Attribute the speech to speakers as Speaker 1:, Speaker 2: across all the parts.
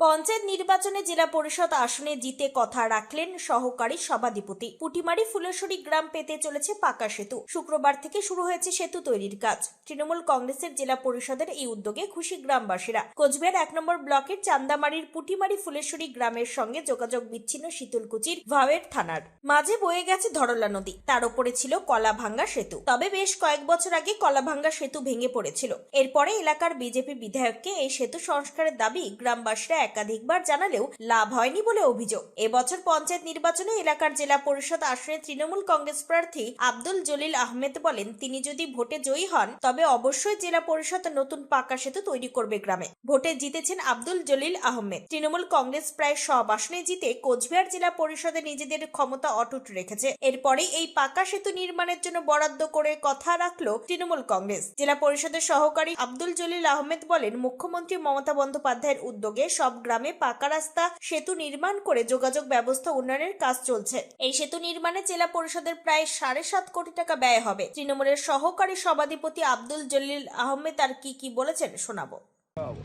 Speaker 1: পঞ্চায়েত নির্বাচনে জেলা পরিষদ আসনে জিতে কথা রাখলেন সহকারী সভাধিপতি। পুটিমারি ফুলেশ্বরী গ্রাম পেতে চলেছে পাকা সেতু। শুক্রবার থেকে শুরু হয়েছে সেতু তৈরির কাজ। তৃণমূল কংগ্রেসের জেলা পরিষদের এই উদ্যোগে খুশি গ্রামবাসীরা। কোচবিহার এক নম্বর ব্লকের চান্দামারির পুটিমারি ফুলেশ্বরী গ্রামের সঙ্গে যোগাযোগ বিচ্ছিন্ন শীতলকুচির ভাওয়ের থানার। মাঝে বয়ে গেছে ধরলা নদী। তার উপরে ছিল কলাভাঙ্গা সেতু। তবে বেশ কয়েক বছর আগে কলাভাঙ্গা সেতু ভেঙে পড়েছিল। এরপরে এলাকার বিজেপি বিধায়ককে এই সেতু সংস্কারের দাবি গ্রামবাসীরা একাধিকবার জানালেও লাভ হয়নি বলে অভিযোগ। এবছর পঞ্চায়েত নির্বাচনে এলাকার জেলা পরিষদ আসনে তৃণমূল কংগ্রেস প্রার্থী আব্দুল জলিল আহমেদ বলেন, তিনি যদি ভোটে জয়ী হন, তবে অবশ্যই জেলা পরিষদ নতুন পাকা সেতু তৈরি করবে গ্রামে। ভোটে জিতেছেন আব্দুল জলিল আহমেদ। তৃণমূল কংগ্রেস প্রায় সব আসনে জিতে কোচবিহার জেলা পরিষদে নিজেদের ক্ষমতা অটুট রেখেছে। এরপরে এই পাকা সেতু নির্মাণের জন্য বরাদ্দ করে কথা রাখল তৃণমূল কংগ্রেস। জেলা পরিষদের সহকারী আব্দুল জলিল আহমেদ বলেন, মুখ্যমন্ত্রী মমতা বন্দ্যোপাধ্যায়ের উদ্যোগে সব গ্রামে পাকা রাস্তা, সেতু নির্মাণ করে যোগাযোগ ব্যবস্থা উন্নয়নের কাজ চলছে। এই সেতু নির্মাণে জেলা পরিষদের প্রায় সাড়ে সাত কোটি টাকা ব্যয় হবে। তৃণমূলের সহকারী সভাধিপতি আব্দুল জলিল আহমেদ আর কি কি বলেছেন শোনাবো।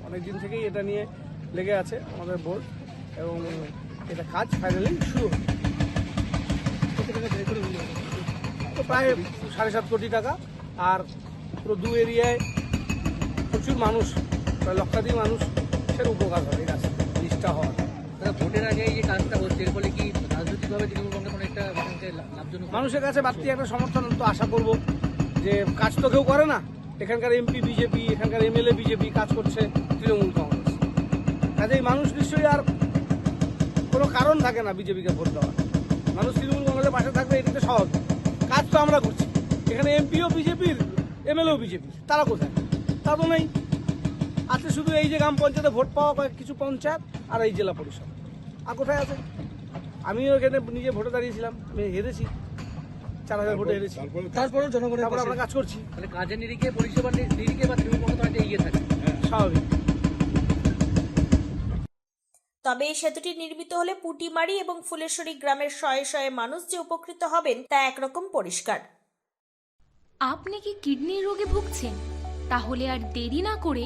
Speaker 2: অনেক দিন থেকেই এটা নিয়ে লেগে আছে আমাদের বোর্ড এবং এটা কাজ ফাইনালি শুরু প্রায় সাড়ে সাত কোটি টাকা আর পুরো দু এরিয়ায় প্রচুর মানুষ, প্রায় লক্ষাধিক মানুষ সের উপকার হবে এই জিনিসটা হওয়ার।
Speaker 3: ভোটের আগে এই কাজটা হচ্ছে, এর ফলে কি রাজনৈতিকভাবে তৃণমূল কংগ্রেস কোনো একটা লাভজনক
Speaker 2: মানুষের কাছে বাড়তি একটা সমর্থন তো আশা করব যে কাজ তো কেউ করে না। এখানকার এমপি, বিজেপি, এখানকার এমএলএ, বিজেপি কাজ করছে তৃণমূল কংগ্রেস। কাজেই মানুষ নিশ্চয়ই আর কোনো কারণ থাকে না বিজেপিকে ভোট দেওয়ার। মানুষ তৃণমূল কংগ্রেসের পাশে থাকবে এটা তো স্বাভাবিক কাজ তো আমরা করছি। এখানে এমপিও বিজেপির, এমএলএও বিজেপি তারা কোথায়? তা তো নেই। আছে শুধু এই যে গ্রাম পঞ্চায়েতে ভোট পাওয়া কয়েক কিছু পঞ্চায়েত আর এই জেলা পরিষদ। আর কোথায় আছে? আমিও এখানে নিজে ভোটে দাঁড়িয়েছিলাম আমি হেরেছি। চার হাজার ভোটে হেরেছি।
Speaker 3: তারপরেও জনগণের
Speaker 2: তারপরে আমরা কাজ করছি।
Speaker 3: তাহলে কাজের নিরিখে পরিষেবা নিরিখে বা তৃণমূল এগিয়ে থাকে।
Speaker 2: স্বাভাবিক।
Speaker 1: তবে এই সেতুটি নির্মিত হলে পুটিমারি এবং ফুলেশ্বরী গ্রামের শয়ে শয়ে মানুষ যে উপকৃত হবেন তা একরকম পরিষ্কার।
Speaker 4: আপনি কি কিডনি রোগে ভুগছেন? তাহলে আর দেরি না করে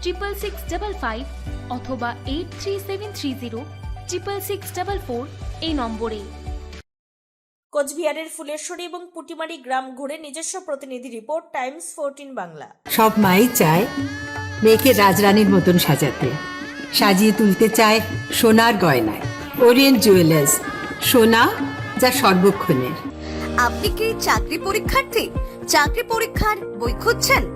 Speaker 4: triple six double five অথবা eight three seven three zero triple six double four এই নম্বরে।
Speaker 1: কোচবিহারের ফুলেশ্বরী এবং পুটিমারি গ্রাম ঘুরে নিজস্ব প্রতিনিধি রিপোর্ট টাইমস ফোরটিন বাংলা।
Speaker 5: সব মাই চায় মেয়েকে রাজরানীর মতন সাজাতে। সাজিয়ে তুলতে চায় সোনার গয়নায়। ওরিয়েন্ট জুয়েলার্স সোনা যা সর্বক্ষণের।
Speaker 6: আপনি কি চাকরি পরীক্ষার্থী? চাকরি পরীক্ষার বই খুঁজছেন?